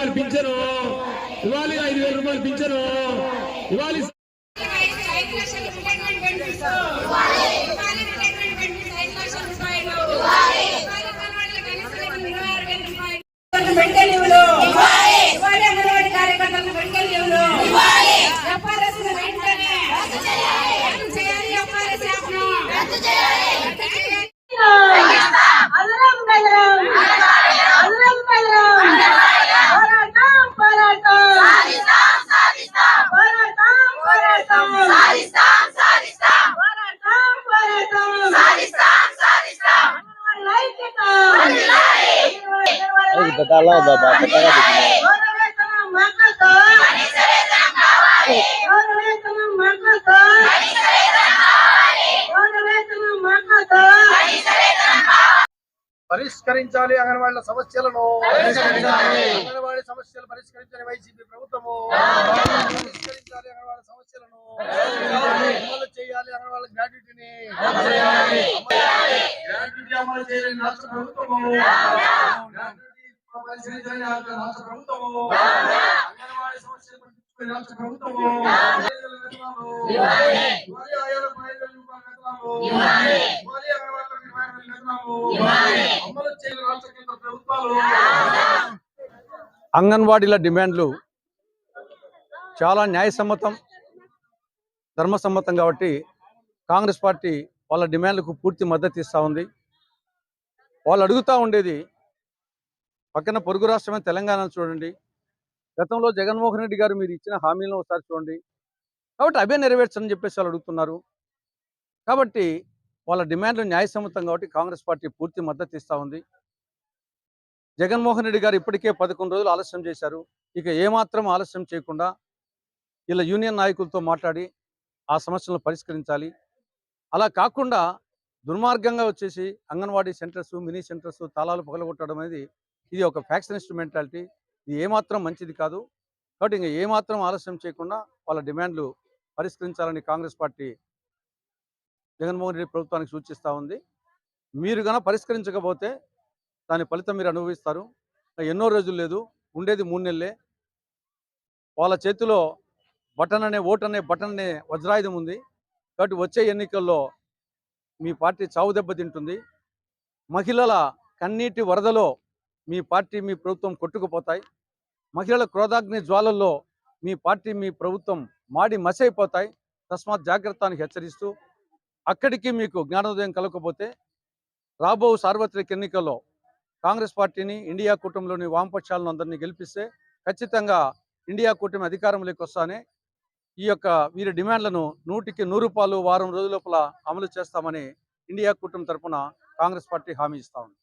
రూపాయలు పింఛను. ఇవాళ ఐదు ఇవ్వాలి ఐదు రూపాయలు వేల రూపాయలు పింఛను ఇవ్వాలి ఇవ్వాలి అంగన్వాడీ కార్యకర్తలకు మెడికల్ లీవ్లు ఇవ్వాలి ఎఫ్ఆర్ఎస్ వెంటనే రద్దు చేయాలి రద్దు చేయాలి ఎఫ్ఆర్ఎస్ యాప్ను రద్దు చేయాలి రద్దు చేయాలి అదరం బెదరం అదరం బెదరం పోరాటం పోరాటం పోరాటం పోరాటం పోరాటం పోరాటం లైక్యత పథకాలు బాబా పెట్టాలా పరిష్కరించాలి అంగన్వాడీల సమస్యలను. అంగన్వాడీ సమస్యలు పరిష్కరించని వైసీపీ ప్రభుత్వము. పరిష్కరించాలి అంగన్వాడీ సమస్యలను. అమలు చేయాలి అంగన్వాడీ గ్రాడ్యుటీని గ్రాడ్యుటీ అమలు చేయలేని రాష్ట్ర ప్రభుత్వము. రాష్ట్ర ప్రభుత్వము అంగన్వాడీ సమస్యలు పట్టించుకునే రాష్ట్ర ప్రభుత్వము ఇవ్వాలి ఆయాల అమలు చేయని రాష్ట్ర కేంద్ర ప్రభుత్వాలు అంగన్వాడీల డిమాండ్లు చాలా న్యాయసమ్మతం ధర్మసమ్మతం కాబట్టి కాంగ్రెస్ పార్టీ వాళ్ళ డిమాండ్లకు పూర్తి మద్దతు ఇస్తూ ఉంది. వాళ్ళు అడుగుతూ ఉండేది పక్కన పొరుగు రాష్ట్రమైన తెలంగాణ చూడండి. గతంలో జగన్మోహన్ రెడ్డి గారు మీరు ఇచ్చిన హామీలను ఒకసారి చూడండి. కాబట్టి అవే నెరవేర్చని చెప్పేసి వాళ్ళు అడుగుతున్నారు. కాబట్టి వాళ్ళ డిమాండ్లు న్యాయసమ్మతం కాబట్టి కాంగ్రెస్ పార్టీ పూర్తి మద్దతు ఇస్తూ ఉంది. జగన్మోహన్ రెడ్డి గారు ఇప్పటికే పదకొండు రోజులు ఆలస్యం చేశారు. ఇక ఏమాత్రం ఆలస్యం చేయకుండా ఇలా యూనియన్ నాయకులతో మాట్లాడి ఆ సమస్యలను పరిష్కరించాలి. అలా కాకుండా దుర్మార్గంగా వచ్చేసి అంగన్వాడీ సెంటర్స్ మినీ సెంటర్స్ తాళాలు పగలగొట్టడం అనేది ఇది ఒక ఫ్యాక్షనిస్ట్ మెంటాలిటీ. ఇది ఏమాత్రం మంచిది కాదు. కాబట్టి ఇంకా ఏమాత్రం ఆలస్యం చేయకుండా వాళ్ళ డిమాండ్లు పరిష్కరించాలని కాంగ్రెస్ పార్టీ జగన్మోహన్ రెడ్డి ప్రభుత్వానికి సూచిస్తూ ఉంది. మీరు కనుక పరిష్కరించకపోతే దాని ఫలితం మీరు అనుభవిస్తారు. ఎన్నో రోజులు లేదు. ఉండేది మూడు నెలలే. వాళ్ళ చేతిలో బటన్ అనే ఓట్ అనే బటన్ అనే వజ్రాయుధం ఉంది. కాబట్టి వచ్చే ఎన్నికల్లో మీ పార్టీ చావు దెబ్బ తింటుంది మహిళల కన్నీటి వరదలో మీ పార్టీ మీ ప్రభుత్వం కొట్టుకుపోతాయి. మహిళల క్రోధాగ్ని జ్వాలల్లో మీ పార్టీ మీ ప్రభుత్వం మాడి మసైపోతాయి. తస్మాత్ జాగ్రత్త హెచ్చరిస్తూ అక్కడికి మీకు జ్ఞానోదయం కలగకపోతే రాబో సార్వత్రిక ఎన్నికల్లో కాంగ్రెస్ పార్టీని ఇండియా కూటమిలోని వామపక్షాలను అందరినీ గెలిపిస్తే ఖచ్చితంగా ఇండియా కూటమి అధికారంలోకి వస్తానే ఈ యొక్క వీరి డిమాండ్లను నూటికి నూరు రూపాయలు వారం రోజుల లోపల అమలు చేస్తామని ఇండియా కూటమి తరపున కాంగ్రెస్ పార్టీ హామీ ఇస్తా ఉంది.